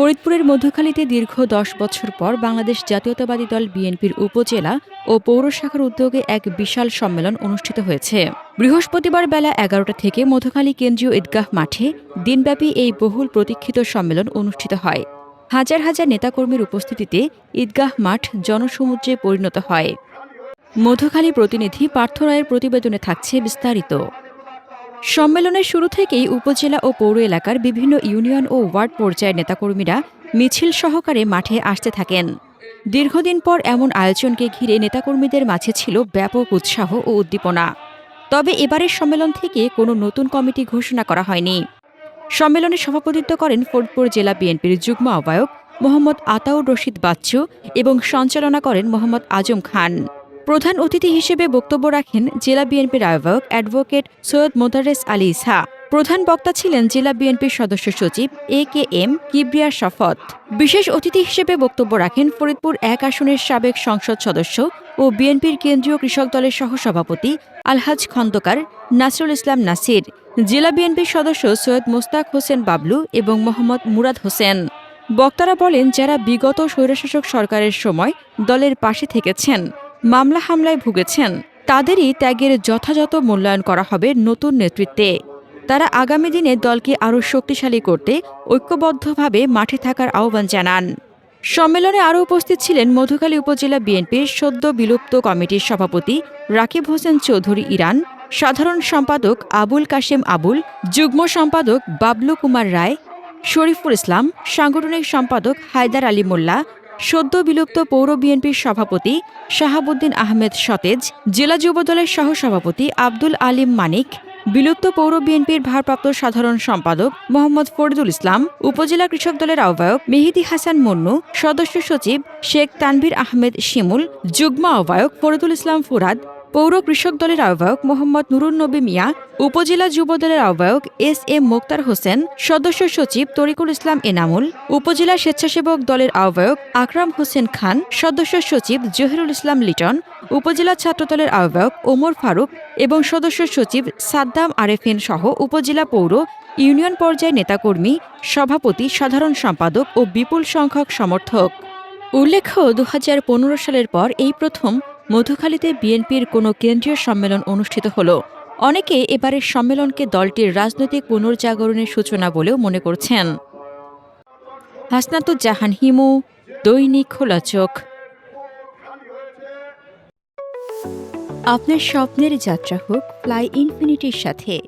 ফরিদপুরের মধ্যখালীতে দীর্ঘ দশ বছর পর বাংলাদেশ জাতীয়তাবাদী দল বিএনপির উপজেলা ও পৌর শাখার উদ্যোগে এক বিশাল সম্মেলন অনুষ্ঠিত হয়েছে। বৃহস্পতিবার বেলা এগারোটা থেকে মধুখালী কেন্দ্রীয় ঈদগাহ মাঠে দিনব্যাপী এই বহুল প্রতীক্ষিত সম্মেলন অনুষ্ঠিত হয়। হাজার হাজার নেতাকর্মীর উপস্থিতিতে ঈদগাহ মাঠ জনসমুদ্রে পরিণত হয়। মধুখালী প্রতিনিধি পার্থ রায়ের প্রতিবেদনে থাকছে বিস্তারিত। সম্মেলনের শুরু থেকেই উপজেলা ও পৌর এলাকার বিভিন্ন ইউনিয়ন ও ওয়ার্ড পর্যায়ের নেতাকর্মীরা মিছিল সহকারে মাঠে আসতে থাকেন। দীর্ঘদিন পর এমন আয়োজনকে ঘিরে নেতাকর্মীদের মাঝে ছিল ব্যাপক উৎসাহ ও উদ্দীপনা। তবে এবারের সম্মেলন থেকে কোনো নতুন কমিটি ঘোষণা করা হয়নি। সম্মেলনে সভাপতিত্ব করেন ফরিদপুর জেলা বিএনপির যুগ্ম আহ্বায়ক মোহাম্মদ আতাউর রশিদ বাচ্চু এবং সঞ্চালনা করেন মোহাম্মদ আজম খান। প্রধান অতিথি হিসেবে বক্তব্য রাখেন জেলা বিএনপির আহ্বায়ক অ্যাডভোকেট সৈয়দ মোদারেস আলী ইসা প্রধান বক্তা ছিলেন জেলা বিএনপির সদস্য সচিব এ কে এম কিবরিয়া শফত। বিশেষ অতিথি হিসেবে বক্তব্য রাখেন ফরিদপুর এক আসনের সাবেক সংসদ সদস্য ও বিএনপির কেন্দ্রীয় কৃষক দলের সহসভাপতি আলহাজ খন্দকার, নাসরুল ইসলাম নাসির, জেলা বিএনপির সদস্য সৈয়দ মোস্তাক হোসেন বাবলু এবং মোহাম্মদ মুরাদ হোসেন। বক্তারা বলেন, যারা বিগত স্বৈরশাসক সরকারের সময় দলের পাশে থেকেছেন মামলা হামলায় ভুগেছেন, তাদেরই ত্যাগের যথাযথ মূল্যায়ন করা হবে নতুন নেতৃত্বে। তারা আগামী দিনে দলকে আরও শক্তিশালী করতে ঐক্যবদ্ধভাবে মাঠে থাকার আহ্বান জানান। সম্মেলনে আরও উপস্থিত ছিলেন মধুখালী উপজেলা বিএনপির সদ্য বিলুপ্ত কমিটির সভাপতি রাকিব হোসেন চৌধুরী ইরান, সাধারণ সম্পাদক আবুল কাশেম আবুল, যুগ্ম সম্পাদক বাবলু কুমার রায়, শরীফুল ইসলাম, সাংগঠনিক সম্পাদক হায়দার আলী মোল্লা সদ্য বিলুপ্ত পৌর বিএনপির সভাপতি শাহাবুদ্দিন আহমেদ সতেজ, জেলা যুবদলের সহসভাপতি আব্দুল আলিম মানিক, বিলুপ্ত পৌর বিএনপির ভারপ্রাপ্ত সাধারণ সম্পাদক মোহাম্মদ ফরিদুল ইসলাম, উপজেলা কৃষক দলের আহ্বায়ক মেহিদি হাসান মন্নু, সদস্য সচিব শেখ তানভীর আহমেদ শিমুল, যুগ্ম আহ্বায়ক ফরিদুল ইসলাম ফুরাদ পৌর কৃষক দলের আহ্বায়ক মোহাম্মদ নুরুন নবী মিয়া, উপজেলা যুব দলের আহ্বায়ক এস এম মোক্তার হোসেন, সদস্য সচিব তরিকুল ইসলাম এনামুল, উপজেলা স্বেচ্ছাসেবক দলের আহ্বায়ক আকরাম হোসেন খান, সদস্য সচিব জহিরুল ইসলাম লিটন, উপজেলা ছাত্রদলের আহ্বায়ক ওমর ফারুক এবং সদস্য সচিব সাদ্দাম আরেফিন সহ উপজেলা পৌর ইউনিয়ন পর্যায়ের নেতাকর্মী, সভাপতি, সাধারণ সম্পাদক ও বিপুল সংখ্যক সমর্থক। উল্লেখ্য দু হাজার পনেরো সালের পর এই প্রথম মধুখালীতে বিএনপির কোনো কেন্দ্রীয় সম্মেলন অনুষ্ঠিত হল। অনেকে এবারের সম্মেলনকে দলটির রাজনৈতিক পুনর্জাগরণের সূচনা বলেও মনে করছেন। হাসনাতুজ্জাহান হিমু, দৈনিক খোলা আপনার স্বপ্নের যাত্রা হোক, ফ্লাই ইনফিনিটির সাথে।